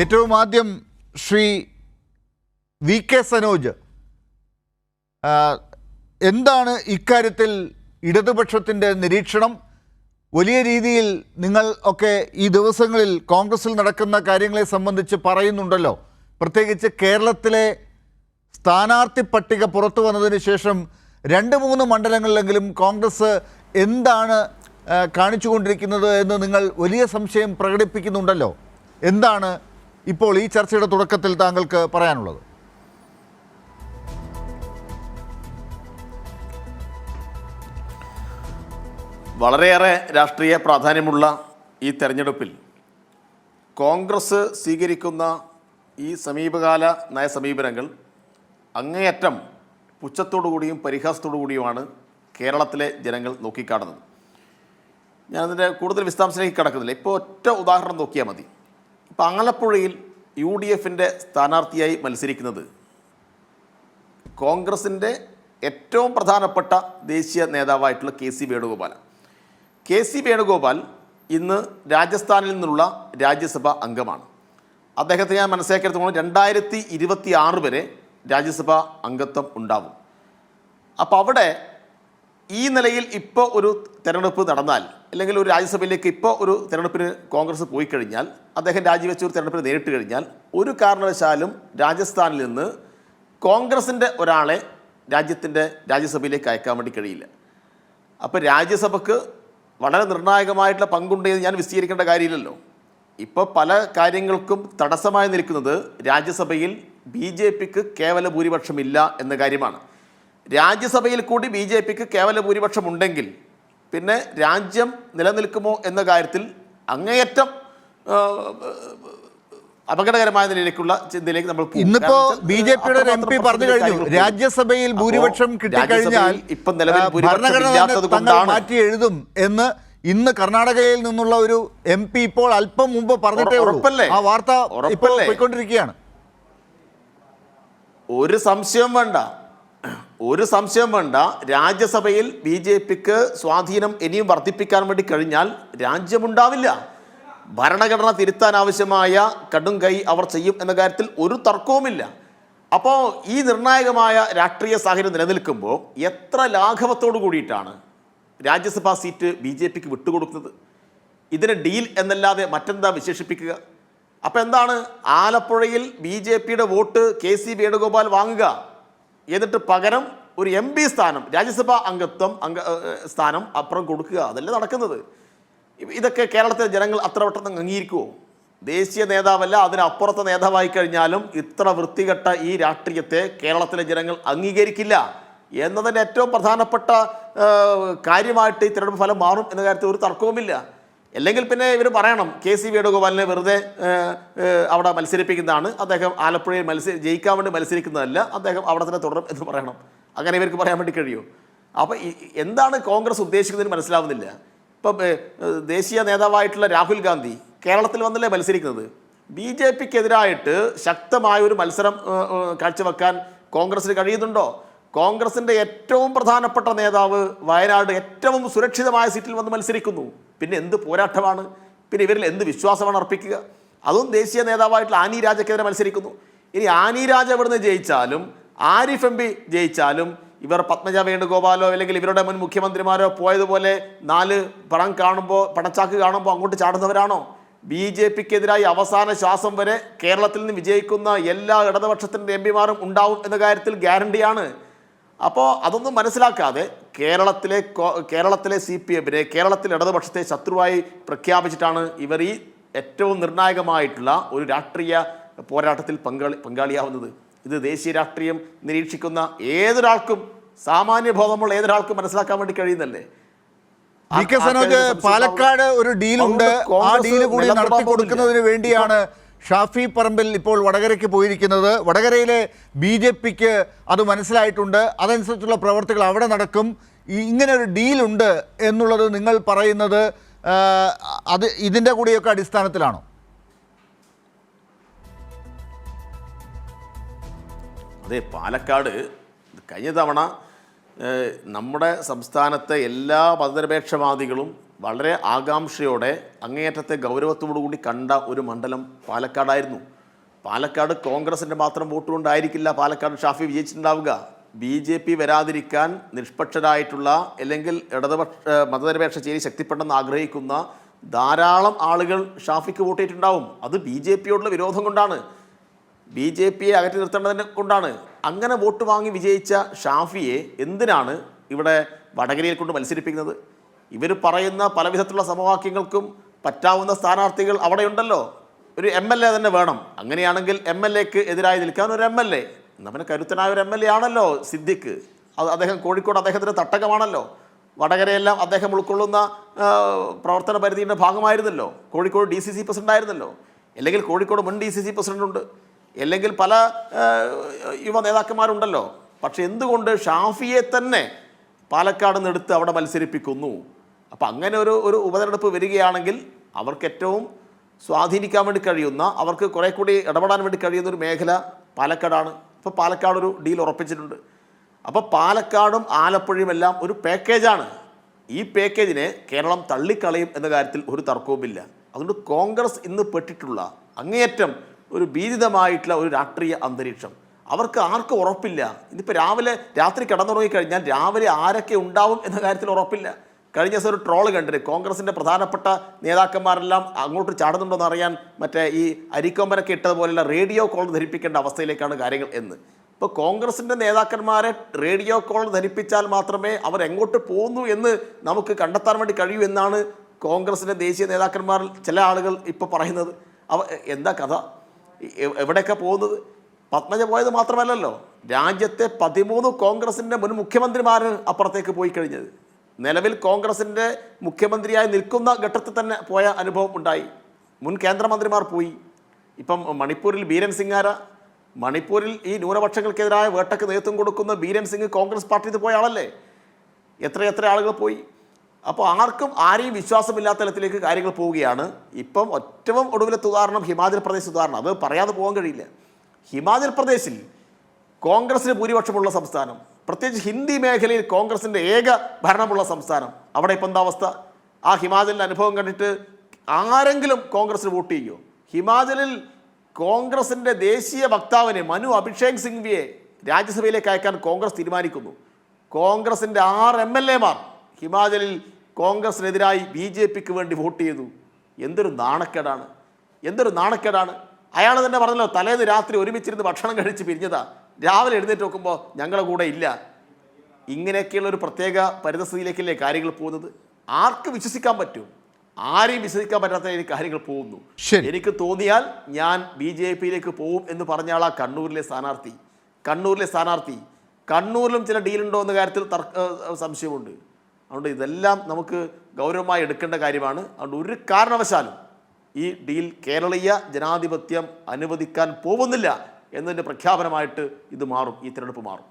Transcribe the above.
ഏറ്റവും ആദ്യം Shri V K Sanoj എന്താണ് ഇക്കാര്യത്തിൽ ഇടതുപക്ഷത്തിന്റെ നിരീക്ഷണം? വലിയ രീതിയിൽ നിങ്ങൾ ഒക്കെ ഈ ദിവസങ്ങളിൽ കോൺഗ്രസിൽ നടക്കുന്ന കാര്യങ്ങളെ സംബന്ധിച്ച് പറയുന്നുണ്ടല്ലോ. പ്രത്യേകിച്ച് കേരളത്തിലെ സ്ഥാനാർത്ഥി പട്ടിക പുറത്തു വന്നതിന് ശേഷം രണ്ട് മൂന്ന് മണ്ഡലങ്ങളിലെങ്കിലും കോൺഗ്രസ് എന്താണ് കാണിച്ചുകൊണ്ടിരിക്കുന്നത് എന്ന് നിങ്ങൾ വലിയ സംശയം പ്രകടിപ്പിക്കുന്നുണ്ടല്ലോ. എന്താണ് ഇപ്പോൾ ഈ ചർച്ചയുടെ തുടക്കത്തിൽ താങ്കൾക്ക് പറയാനുള്ളത്. വളരെയേറെ രാഷ്ട്രീയ പ്രാധാന്യമുള്ള ഈ തെരഞ്ഞെടുപ്പിൽ കോൺഗ്രസ് സ്വീകരിക്കുന്ന ഈ സമീപകാല നയസമീപനങ്ങൾ അങ്ങേയറ്റം പുച്ഛത്തോടു കൂടിയും പരിഹാസത്തോടു കൂടിയുമാണ് കേരളത്തിലെ ജനങ്ങൾ നോക്കിക്കാണുന്നത്. ഞാനതിന്റെ കൂടുതൽ വിശദാംശത്തിലേക്ക് കിടക്കുന്നില്ല. ഇപ്പോൾ ഒറ്റ ഉദാഹരണം നോക്കിയാൽ മതി. ആലപ്പുഴയിൽ യു ഡി എഫിന്റെ സ്ഥാനാർത്ഥിയായി മത്സരിക്കുന്നത് കോൺഗ്രസിന്റെ ഏറ്റവും പ്രധാനപ്പെട്ട ദേശീയ നേതാവായിട്ടുള്ള കെ സി വേണുഗോപാലാണ് കെ സി വേണുഗോപാൽ ഇന്ന് രാജസ്ഥാനിൽ നിന്നുള്ള രാജ്യസഭ അംഗമാണ്. അദ്ദേഹത്തെ ഞാൻ മനസ്സിലാക്കിയെടുത്തോളം രണ്ടായിരത്തി ഇരുപത്തി ആറ് വരെ രാജ്യസഭ അംഗത്വം ഉണ്ടാവും. അപ്പോൾ അവിടെ ഈ നിലയിൽ ഇപ്പോൾ ഒരു തെരഞ്ഞെടുപ്പ് നടന്നാൽ അല്ലെങ്കിൽ ഒരു രാജ്യസഭയിലേക്ക് ഇപ്പോൾ ഒരു തെരഞ്ഞെടുപ്പിന് കോൺഗ്രസ് പോയി കഴിഞ്ഞാൽ അദ്ദേഹം രാജിവെച്ച ഒരു തെരഞ്ഞെടുപ്പിന് നേരിട്ട് കഴിഞ്ഞാൽ ഒരു കാരണവശാലും രാജസ്ഥാനിൽ നിന്ന് കോൺഗ്രസിന്റെ ഒരാളെ രാജ്യത്തിന്റെ രാജ്യസഭയിലേക്ക് അയക്കാൻ വേണ്ടി കഴിയില്ല. അപ്പോൾ രാജ്യസഭയ്ക്ക് വളരെ നിർണായകമായിട്ടുള്ള പങ്കുണ്ട് എന്ന് ഞാൻ വിശദീകരിക്കേണ്ട കാര്യമില്ലല്ലോ. ഇപ്പോൾ പല കാര്യങ്ങൾക്കും തടസ്സമായി നിൽക്കുന്നത് രാജ്യസഭയിൽ ബി ജെ പിക്ക് കേവല ഭൂരിപക്ഷമില്ല എന്ന കാര്യമാണ്. രാജ്യസഭയിൽ കൂടി ബി ജെ പിക്ക് കേവല ഭൂരിപക്ഷം ഉണ്ടെങ്കിൽ പിന്നെ രാജ്യം നിലനിൽക്കുമോ എന്ന കാര്യത്തിൽ അങ്ങേയറ്റം അപകടകരമായ നിലയിലേക്കുള്ള ചിന്തയിലേക്ക് നമ്മൾ ഇന്നിപ്പോ ബി ജെ പിയുടെ എം പി പറഞ്ഞു കഴിഞ്ഞു. രാജ്യസഭയിൽ ഭൂരിപക്ഷം കിട്ടിക്കഴിഞ്ഞാൽ ഇപ്പം നിലവിൽ ഭൂരിപക്ഷം ഭരണഘടന മാറ്റി എഴുതും എന്ന് ഇന്ന് കർണാടകയിൽ നിന്നുള്ള ഒരു എം പി ഇപ്പോൾ അല്പം മുമ്പ് പറഞ്ഞിട്ടേ ഉറപ്പല്ലേ? ആ വാർത്ത ഇപ്പോൾ ഉറപ്പല്ലേ? പോയിക്കൊണ്ടിരിക്കുകയാണ്. ഒരു സംശയം വേണ്ട. ഒരു സംശയം വേണ്ട. രാജ്യസഭയിൽ ബി ജെ പിക്ക് സ്വാധീനം ഇനിയും വർദ്ധിപ്പിക്കാൻ വേണ്ടി കഴിഞ്ഞാൽ രാജ്യമുണ്ടാവില്ല. ഭരണഘടന തിരുത്താൻ ആവശ്യമായ കടും കൈ അവർ ചെയ്യും എന്ന കാര്യത്തിൽ ഒരു തർക്കവുമില്ല. അപ്പോൾ ഈ നിർണായകമായ രാഷ്ട്രീയ സാഹചര്യം നിലനിൽക്കുമ്പോൾ എത്ര ലാഘവത്തോടു കൂടിയിട്ടാണ് രാജ്യസഭാ സീറ്റ് ബി ജെ പിക്ക് വിട്ടുകൊടുക്കുന്നത്? ഇതിന് ഡീൽ എന്നല്ലാതെ മറ്റെന്താ വിശേഷിപ്പിക്കുക? അപ്പോൾ എന്താണ് ആലപ്പുഴയിൽ ബി ജെ പിയുടെ വോട്ട് കെ സി വേണുഗോപാൽ വാങ്ങുക? എന്നിട്ട് പകരം ഒരു എം പി സ്ഥാനം രാജ്യസഭാ അംഗത്വം അംഗ സ്ഥാനം അപ്പുറം കൊടുക്കുക. അതല്ലേ നടക്കുന്നത്. ഇതൊക്കെ കേരളത്തിലെ ജനങ്ങൾ അത്ര പെട്ടെന്ന് അംഗീകരിക്കുമോ ദേശീയ നേതാവല്ല അതിനപ്പുറത്തെ നേതാവായി കഴിഞ്ഞാലും ഇത്ര വൃത്തികെട്ട ഈ രാഷ്ട്രീയത്തെ കേരളത്തിലെ ജനങ്ങൾ അംഗീകരിക്കില്ല. എന്നതിന്റെ ഏറ്റവും പ്രധാനപ്പെട്ട കാര്യമായിട്ട് ഈ തിരഞ്ഞെടുപ്പ് ഫലം മാറും എന്ന കാര്യത്തിൽ ഒരു തർക്കവുമില്ല. അല്ലെങ്കിൽ പിന്നെ ഇവർ പറയണം കെ സി വേണുഗോപാലിനെ വെറുതെ അവിടെ മത്സരിപ്പിക്കുന്നതാണ്. അദ്ദേഹം ആലപ്പുഴയിൽ മത്സരി ജയിക്കാൻ വേണ്ടി മത്സരിക്കുന്നതല്ല അദ്ദേഹം അവിടെ തന്നെ തുടരും എന്ന് പറയണം. അങ്ങനെ ഇവർക്ക് പറയാൻ വേണ്ടി കഴിയുമോ അപ്പോൾ എന്താണ് കോൺഗ്രസ് ഉദ്ദേശിക്കുന്നതിന് മനസ്സിലാവുന്നില്ല. ഇപ്പം ദേശീയ നേതാവായിട്ടുള്ള രാഹുൽ ഗാന്ധി കേരളത്തിൽ വന്നല്ലേ മത്സരിക്കുന്നത്. ബി ജെ പിക്കെതിരായിട്ട് ശക്തമായ ഒരു മത്സരം കാഴ്ചവെക്കാൻ കോൺഗ്രസ്സിന് കഴിയുന്നുണ്ടോ? കോൺഗ്രസിന്റെ ഏറ്റവും പ്രധാനപ്പെട്ട നേതാവ് വയനാട് ഏറ്റവും സുരക്ഷിതമായ സീറ്റിൽ വന്ന് മത്സരിക്കുന്നു. പിന്നെ എന്ത് പോരാട്ടമാണ്? പിന്നെ ഇവരിൽ എന്ത് വിശ്വാസമാണ് അർപ്പിക്കുക? അതും ദേശീയ നേതാവായിട്ടുള്ള ആനി രാജക്കെതിരെ മത്സരിക്കുന്നു. ഇനി ആനി രാജ ഇവിടുന്ന് ജയിച്ചാലും ആരിഫ് എം പി ജയിച്ചാലും ഇവർ പത്മജ വേണുഗോപാലോ അല്ലെങ്കിൽ ഇവരുടെ മുൻ മുഖ്യമന്ത്രിമാരോ പോയതുപോലെ നാല് പണം കാണുമ്പോൾ പണച്ചാക്ക് കാണുമ്പോൾ അങ്ങോട്ട് ചാടുന്നവരാണോ? ബി ജെ പിക്കെതിരായി അവസാന ശ്വാസം വരെ കേരളത്തിൽ നിന്ന് വിജയിക്കുന്ന എല്ലാ ഇടതുപക്ഷത്തിന്റെ എം പിമാരും ഉണ്ടാവും എന്ന കാര്യത്തിൽ ഗ്യാരണ്ടിയാണ്. അപ്പോൾ അതൊന്നും മനസ്സിലാക്കാതെ കേരളത്തിലെ കേരളത്തിലെ സി പി എമ്മിനെ കേരളത്തിലെ ഇടതുപക്ഷത്തെ ശത്രുവായി പ്രഖ്യാപിച്ചിട്ടാണ് ഇവർ ഈ ഏറ്റവും നിർണായകമായിട്ടുള്ള ഒരു രാഷ്ട്രീയ പോരാട്ടത്തിൽ പങ്കാളി പങ്കാളിയാവുന്നത്. ഇത് ദേശീയ രാഷ്ട്രീയം നിരീക്ഷിക്കുന്ന ഏതൊരാൾക്കും സാമാന്യ ബോധമുള്ള ഏതൊരാൾക്കും മനസ്സിലാക്കാൻ വേണ്ടി കഴിയുന്നല്ലേ? പാലക്കാട് ഒരു ഡീലുണ്ട്. ആ ഡീൽ കൂടി നടത്തി കൊടുക്കുന്നതിന് വേണ്ടിയാണ് ഷാഫി പറമ്പിൽ ഇപ്പോൾ വടകരയ്ക്ക് പോയിരിക്കുന്നത്. വടകരയിലെ ബി ജെ പിക്ക് അത് മനസ്സിലായിട്ടുണ്ട്. അതനുസരിച്ചുള്ള പ്രവർത്തികൾ അവിടെ നടക്കും. ഇങ്ങനെ ഒരു ഡീലുണ്ട് എന്നുള്ളത് നിങ്ങൾ പറയുന്നത് അത് ഇതിന്റെ കൂടിയൊക്കെ അടിസ്ഥാനത്തിലാണോ? അതെ പാലക്കാട് കഴിഞ്ഞ തവണ നമ്മുടെ സംസ്ഥാനത്തെ എല്ലാ മതനിരപേക്ഷവാദികളും വളരെ ആകാംക്ഷയോടെ അങ്ങേയറ്റത്തെ ഗൗരവത്തോടു കൂടി കണ്ട ഒരു മണ്ഡലം പാലക്കാടായിരുന്നു. പാലക്കാട് കോൺഗ്രസിന്റെ മാത്രം വോട്ട് കൊണ്ടായിരിക്കില്ല പാലക്കാട് ഷാഫി വിജയിച്ചിട്ടുണ്ടാവുക. ബി ജെ പി വരാതിരിക്കാൻ നിഷ്പക്ഷരായിട്ടുള്ള അല്ലെങ്കിൽ ഇടതുപക്ഷ മതനിരപേക്ഷ ചേരി ശക്തിപ്പെട്ടെന്ന് ആഗ്രഹിക്കുന്ന ധാരാളം ആളുകൾ ഷാഫിക്ക് വോട്ട് ചെയ്തിട്ടുണ്ടാവും. അത് ബി ജെ പിയോടുള്ള വിരോധം കൊണ്ടാണ്. ബി ജെ പിയെ അകറ്റി നിർത്തേണ്ടതിനെ കൊണ്ടാണ്. അങ്ങനെ വോട്ട് വാങ്ങി വിജയിച്ച ഷാഫിയെ എന്തിനാണ് ഇവിടെ വടകരയിൽ കൊണ്ട് മത്സരിപ്പിക്കുന്നത്? ഇവർ പറയുന്ന പല വിധത്തിലുള്ള സമവാക്യങ്ങൾക്കും പറ്റാവുന്ന സ്ഥാനാർത്ഥികൾ അവിടെയുണ്ടല്ലോ. ഒരു എം എൽ എ തന്നെ വേണം. അങ്ങനെയാണെങ്കിൽ എം എൽ എക്ക് എതിരായി നിൽക്കാൻ ഒരു എം എൽ എ. നമ്മുടെ കരുത്തനായ ഒരു എം എൽ എ ആണല്ലോ സിദ്ദിഖ്. അത് അദ്ദേഹം കോഴിക്കോട് അദ്ദേഹത്തിന്റെ തട്ടകമാണല്ലോ. വടകരയെല്ലാം അദ്ദേഹം ഉൾക്കൊള്ളുന്ന പ്രവർത്തന പരിധിയുടെ ഭാഗമായിരുന്നല്ലോ. Kozhikode D C C president ആയിരുന്നല്ലോ അല്ലെങ്കിൽ കോഴിക്കോട് മുൻ ഡി സി സി പ്രസിഡന്റ് ഉണ്ട് അല്ലെങ്കിൽ പല യുവ നേതാക്കന്മാരുണ്ടല്ലോ. പക്ഷെ എന്തുകൊണ്ട് ഷാഫിയെ തന്നെ പാലക്കാട് നിന്ന് എടുത്ത് അവിടെ മത്സരിപ്പിക്കുന്നു? അപ്പം അങ്ങനെ ഒരു ഒരു ഉപതെരഞ്ഞെടുപ്പ് വരികയാണെങ്കിൽ അവർക്ക് ഏറ്റവും സ്വാധീനിക്കാൻ വേണ്ടി കഴിയുന്ന അവർക്ക് കുറേ കൂടി ഇടപെടാൻ വേണ്ടി കഴിയുന്ന ഒരു മേഖല പാലക്കാടാണ്. ഇപ്പോൾ പാലക്കാട് ഒരു ഡീൽ ഉറപ്പിച്ചിട്ടുണ്ട്. അപ്പോൾ പാലക്കാടും ആലപ്പുഴയും എല്ലാം ഒരു പാക്കേജാണ് ഈ പാക്കേജിനെ കേരളം തള്ളിക്കളയും എന്ന കാര്യത്തിൽ ഒരു തർക്കവുമില്ല. അതുകൊണ്ട് കോൺഗ്രസ് ഇന്ന് പെട്ടിട്ടുള്ള അങ്ങേയറ്റം ഒരു ഭീതിതമായിട്ടുള്ള ഒരു രാഷ്ട്രീയ അന്തരീക്ഷം. അവർക്ക് ആർക്കും ഉറപ്പില്ല. ഇന്നിപ്പോൾ രാവിലെ രാത്രി കിടന്നുറങ്ങി കഴിഞ്ഞാൽ രാവിലെ ആരൊക്കെ ഉണ്ടാവും എന്ന കാര്യത്തിൽ ഉറപ്പില്ല. കഴിഞ്ഞ ദിവസം ഒരു ട്രോൾ കണ്ടിട്ട് കോൺഗ്രസിന്റെ പ്രധാനപ്പെട്ട നേതാക്കന്മാരെല്ലാം അങ്ങോട്ട് ചാടുന്നുണ്ടോ അറിയാൻ മറ്റേ ഈ അരിക്കൊമ്പനൊക്കെ ഇട്ടതുപോലെയുള്ള റേഡിയോ കോൾ ധരിപ്പിക്കേണ്ട അവസ്ഥയിലേക്കാണ് കാര്യങ്ങൾ എന്ന്. ഇപ്പോൾ കോൺഗ്രസിന്റെ നേതാക്കന്മാരെ റേഡിയോ കോൾ ധരിപ്പിച്ചാൽ മാത്രമേ അവർ എങ്ങോട്ട് പോകുന്നു എന്ന് നമുക്ക് കണ്ടെത്താൻ വേണ്ടി കഴിയൂ എന്നാണ് കോൺഗ്രസിന്റെ ദേശീയ നേതാക്കന്മാരിൽ ചില ആളുകൾ ഇപ്പോൾ പറയുന്നത്. അവ എന്താ കഥ? എവിടെയൊക്കെ പോകുന്നത്? പത്മജ പോയത് മാത്രമല്ലല്ലോ. രാജ്യത്തെ പതിമൂന്ന് കോൺഗ്രസിന്റെ മുൻ മുഖ്യമന്ത്രിമാർ അപ്പുറത്തേക്ക് പോയി കഴിഞ്ഞത്. നിലവിൽ കോൺഗ്രസിന്റെ മുഖ്യമന്ത്രിയായി നിൽക്കുന്ന ഘട്ടത്തിൽ തന്നെ പോയ അനുഭവം ഉണ്ടായി. മുൻ കേന്ദ്രമന്ത്രിമാർ പോയി. ഇപ്പം മണിപ്പൂരിൽ ബീരൻ സിംഗാര മണിപ്പൂരിൽ ഈ ന്യൂനപക്ഷങ്ങൾക്കെതിരായ വേട്ടയ്ക്ക് നേതൃത്വം കൊടുക്കുന്ന ബീരൻ സിംഗ് കോൺഗ്രസ് പാർട്ടിയിൽ പോയ ആളല്ലേ? എത്ര എത്ര ആളുകൾ പോയി? അപ്പോൾ ആർക്കും ആരെയും വിശ്വാസമില്ലാത്ത തലത്തിലേക്ക് കാര്യങ്ങൾ പോവുകയാണ്. ഇപ്പം ഏറ്റവും ഒടുവിലത്തെ ഉദാഹരണം ഹിമാചൽ പ്രദേശ് ഉദാഹരണം അത് പറയാതെ പോകാൻ കഴിയില്ല. ഹിമാചൽ പ്രദേശിൽ കോൺഗ്രസിന് ഭൂരിപക്ഷമുള്ള സംസ്ഥാനം പ്രത്യേകിച്ച് ഹിന്ദി മേഖലയിൽ കോൺഗ്രസിന്റെ ഏക ഭരണമുള്ള സംസ്ഥാനം. അവിടെ ഇപ്പം എന്താ അവസ്ഥ? ആ ഹിമാചലിന്റെ അനുഭവം കണ്ടിട്ട് ആരെങ്കിലും കോൺഗ്രസ്സിന് വോട്ട് ചെയ്യുമോ ഹിമാചലിൽ കോൺഗ്രസിന്റെ ദേശീയ വക്താവിനെ മനു അഭിഷേക് സിംഗ്വിയെ രാജ്യസഭയിലേക്ക് അയക്കാൻ കോൺഗ്രസ് തീരുമാനിക്കുന്നു. കോൺഗ്രസിന്റെ ആറ് എം എൽ എമാർ ഹിമാചലിൽ കോൺഗ്രസിനെതിരായി ബി ജെ പിക്ക് വേണ്ടി വോട്ട് ചെയ്തു. എന്തൊരു നാണക്കേടാണ്. എന്തൊരു നാണക്കേടാണ്. അയാൾ തന്നെ പറഞ്ഞല്ലോ തലേന്ന് രാത്രി ഒരുമിച്ചിരുന്ന് ഭക്ഷണം കഴിച്ച് പിരിഞ്ഞതാ. രാവിലെ എഴുന്നേറ്റ് നോക്കുമ്പോൾ ഞങ്ങളുടെ കൂടെ ഇല്ല. ഇങ്ങനെയൊക്കെയുള്ള ഒരു പ്രത്യേക പരിതസ്ഥിതിയിലേക്കല്ലേ കാര്യങ്ങൾ പോകുന്നത്? ആർക്ക് വിശ്വസിക്കാൻ പറ്റും? ആരെയും വിശ്വസിക്കാൻ പറ്റാത്ത ഈ കാര്യങ്ങൾ പോകുന്നു. എനിക്ക് തോന്നിയാൽ ഞാൻ ബി ജെ പിയിലേക്ക് പോകും എന്ന് പറഞ്ഞ ആളാ കണ്ണൂരിലെ സ്ഥാനാർത്ഥി. കണ്ണൂരിലെ സ്ഥാനാർത്ഥി. കണ്ണൂരിലും ചില ഡീലുണ്ടോ എന്ന കാര്യത്തിൽ തർക്ക സംശയമുണ്ട്. അതുകൊണ്ട് ഇതെല്ലാം നമുക്ക് ഗൗരവമായി എടുക്കേണ്ട കാര്യമാണ്. അതുകൊണ്ട് ഒരു കാരണവശാലും ഈ ഡീൽ കേരളീയ ജനാധിപത്യം അനുവദിക്കാൻ പോകുന്നില്ല. എന്നതിന്റെ പ്രഖ്യാപനമായിട്ട് ഇത് മാറും ഈ തിരഞ്ഞെടുപ്പ് മാറും.